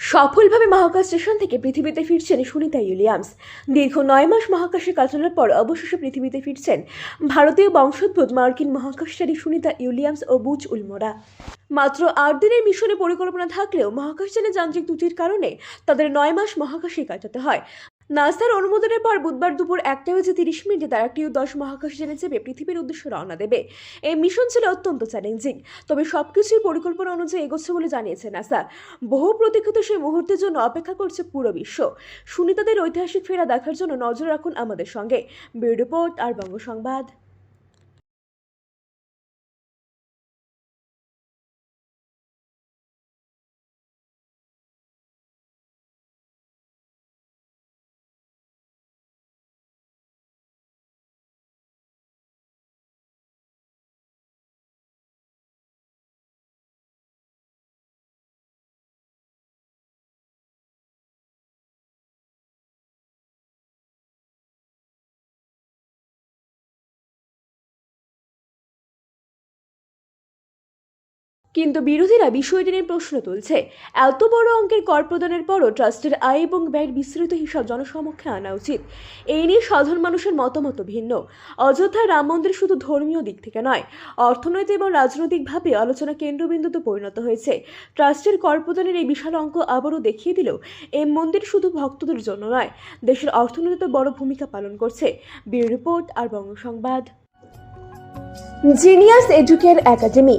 সফলভাবে মহাকাশ স্টেশন থেকে পৃথিবীতে ফিরছেন সুনিতা উইলিয়ামস। দীর্ঘ নয় মাস মহাকাশে কাটানোর পর অবশেষে পৃথিবীতে ফিরছেন ভারতীয় বংশোদ্ভূত মার্কিন মহাকাশচারী সুনিতা উইলিয়ামস ও বুচ উলমোরা। মাত্র আট দিনের মিশনে পরিকল্পনা থাকলেও মহাকাশযানে যান্ত্রিক ত্রুটির কারণে তাদের নয় মাস মহাকাশে কাটাতে হয়। নাসার অনুমোদনের পর বুধবার দুপুর একটা বেজে তিরিশ মিনিটে তারা টিউ দশ মহাকাশযানে চেপে পৃথিবীর উদ্দেশ্যে রওনা দেবে। এই মিশন ছিল অত্যন্ত চ্যালেঞ্জিং তবে সবকিছুই পরিকল্পনা অনুযায়ী এগোচ্ছে বলে জানিয়েছে নাসা বহু প্রতীক্ষিত সেই মুহূর্তের জন্য অপেক্ষা করছে পুরো বিশ্ব। সুনিতাদের ঐতিহাসিক ফেরা দেখার জন্য নজর রাখুন আমাদের সঙ্গে। বিউ রিপোর্ট আর বঙ্গ সংবাদ। কিন্তু বিরোধীরা বিষয়টি নিয়ে প্রশ্ন তুলছে। এত বড় অঙ্কের কর প্রদানের পরও ট্রাস্টের আয় এবং ব্যয়ের বিস্তৃত হিসাব জনসমক্ষে আনা উচিত। এই নিয়ে সাধারণ মানুষের মতামত ভিন্ন। অযোধ্যায় রাম মন্দির শুধু ধর্মীয় দিক থেকে নয়, অর্থনৈতিক এবং রাজনৈতিকভাবে আলোচনা কেন্দ্রবিন্দুতে পরিণত হয়েছে। ট্রাস্টের কর প্রদানের এই বিশাল অঙ্ক আবারও দেখিয়ে দিল এই মন্দির শুধু ভক্তদের জন্য নয়, দেশের অর্থনীতিতে বড় ভূমিকা পালন করছে। ব্যুরো রিপোর্ট আর বঙ্গ সংবাদ জিনিয়াস এডুকের একাডেমি।